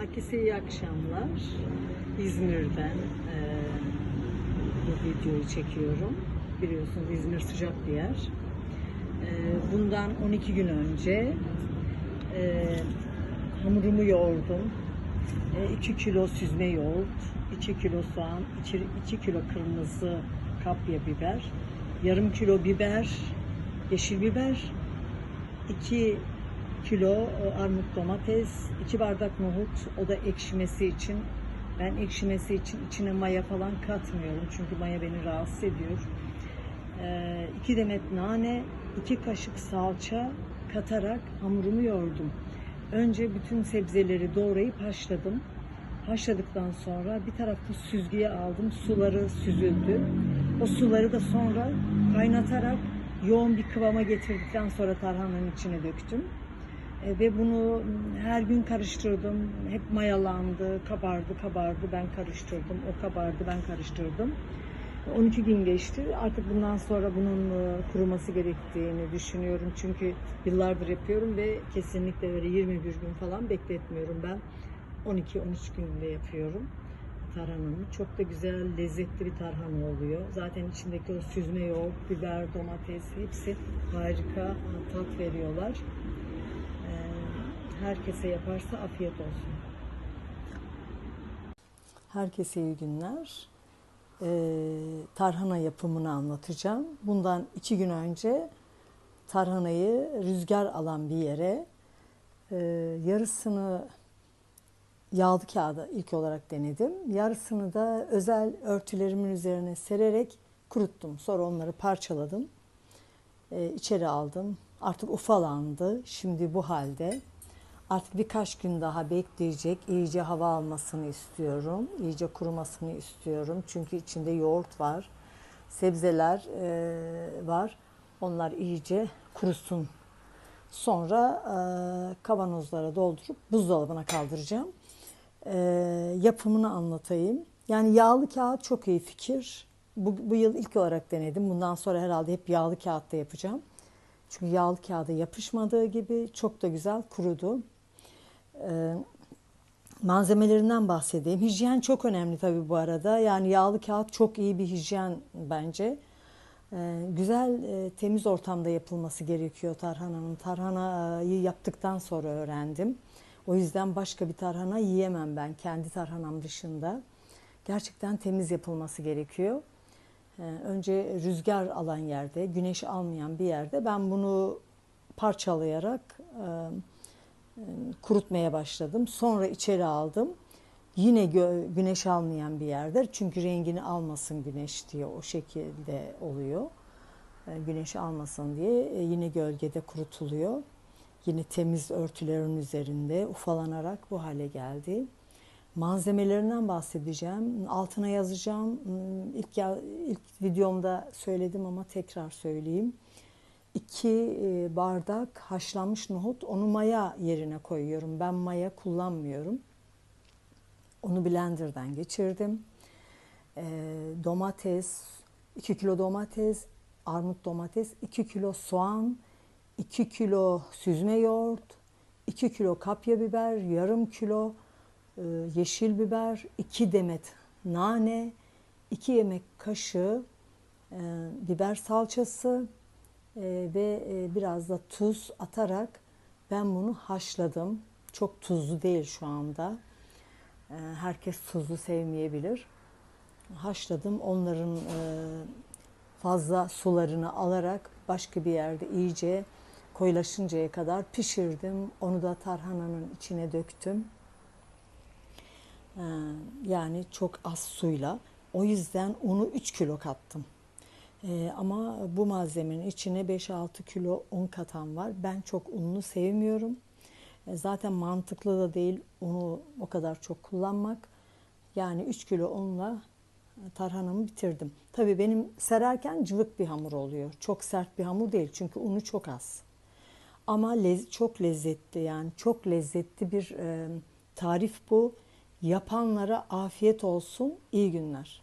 Herkese iyi akşamlar. İzmir'den eee, bu videoyu çekiyorum. Biliyorsunuz İzmir sıcak bir yer. Eee, bundan 12 gün önce eee, hamurumu yoğurdum. 2 kilo süzme yoğurt, 2 kilo soğan, 2 kilo kırmızı kapya biber, yarım kilo biber, yeşil biber, 2 kilo e, armut domates, 2 bardak nohut, o da ekşimesi için. Ben ekşimesi için içine maya falan katmıyorum çünkü maya beni rahatsız ediyor. 2 demet nane, 2 kaşık salça katarak hamurumu yoğurdum. Önce bütün sebzeleri doğrayıp haşladım. Haşladıktan sonra bir tarafta süzgüye aldım. Suları süzüldü. O suları da sonra kaynatarak yoğun bir kıvama getirdikten sonra tarhananın içine döktüm. E, ve bunu her gün karıştırdım. Hep mayalandı, kabardı, kabardı. Ben karıştırdım. O kabardı, ben karıştırdım. 12 gün geçti. Artık bundan sonra bunun e, kuruması gerektiğini düşünüyorum. Çünkü yıllardır yapıyorum ve kesinlikle böyle 21 gün falan bekletmiyorum ben. 12-13 günde yapıyorum tarhanamı. Çok da güzel, lezzetli bir tarhana oluyor. Zaten içindeki o süzme yoğurt, biber, domates hepsi harika tat veriyorlar. Herkese yaparsa afiyet olsun. Herkese iyi günler. Ee, tarhana yapımını anlatacağım. Bundan iki gün önce tarhanayı rüzgar alan bir yere e, yarısını yağlı kağıda ilk olarak denedim. Yarısını da özel örtülerimin üzerine sererek kuruttum. Sonra onları parçaladım. Ee, içeri aldım. Artık ufalandı. Şimdi bu halde. Artık birkaç gün daha bekleyecek. İyice hava almasını istiyorum. İyice kurumasını istiyorum. Çünkü içinde yoğurt var. Sebzeler e, var. Onlar iyice kurusun. Sonra e, kavanozlara doldurup buzdolabına kaldıracağım. E, yapımını anlatayım. Yani yağlı kağıt çok iyi fikir. Bu, bu yıl ilk olarak denedim. Bundan sonra herhalde hep yağlı kağıtta yapacağım. Çünkü yağlı kağıda yapışmadığı gibi çok da güzel kurudu. Ee, malzemelerinden bahsedeyim. Hijyen çok önemli tabii bu arada. Yani yağlı kağıt çok iyi bir hijyen bence. Ee, güzel, e, temiz ortamda yapılması gerekiyor tarhananın. Tarhanayı yaptıktan sonra öğrendim. O yüzden başka bir tarhana yiyemem ben kendi tarhanam dışında. Gerçekten temiz yapılması gerekiyor. Ee, önce rüzgar alan yerde, güneş almayan bir yerde ben bunu parçalayarak e, kurutmaya başladım. Sonra içeri aldım. Yine gö- güneş almayan bir yerde. Çünkü rengini almasın güneş diye o şekilde oluyor. E, Güneş almasın diye e, yine gölgede kurutuluyor. Yine temiz örtülerin üzerinde ufalanarak bu hale geldi. Malzemelerinden bahsedeceğim. Altına yazacağım. Hmm, İlk, ya- ilk videomda söyledim ama tekrar söyleyeyim. 2 bardak haşlanmış nohut onu maya yerine koyuyorum. Ben maya kullanmıyorum. Onu blenderdan geçirdim. Ee, domates, 2 kilo domates, armut domates, 2 kilo soğan, 2 kilo süzme yoğurt, 2 kilo kapya biber, yarım kilo e, yeşil biber, 2 demet nane, 2 yemek kaşığı e, biber salçası e, ve e, biraz da tuz atarak ben bunu haşladım. Çok tuzlu değil şu anda. E, herkes tuzlu sevmeyebilir. Haşladım. Onların e, fazla sularını alarak başka bir yerde iyice koyulaşıncaya kadar pişirdim. Onu da tarhananın içine döktüm. E, yani çok az suyla. O yüzden unu 3 kilo kattım. Ee, ama bu malzemenin içine 5-6 kilo un katan var. Ben çok unlu sevmiyorum. E, zaten mantıklı da değil unu o kadar çok kullanmak. Yani 3 kilo unla tarhanamı bitirdim. Tabii benim sererken cıvık bir hamur oluyor. Çok sert bir hamur değil çünkü unu çok az. Ama lez- çok lezzetli yani çok lezzetli bir e, tarif bu. Yapanlara afiyet olsun. İyi günler.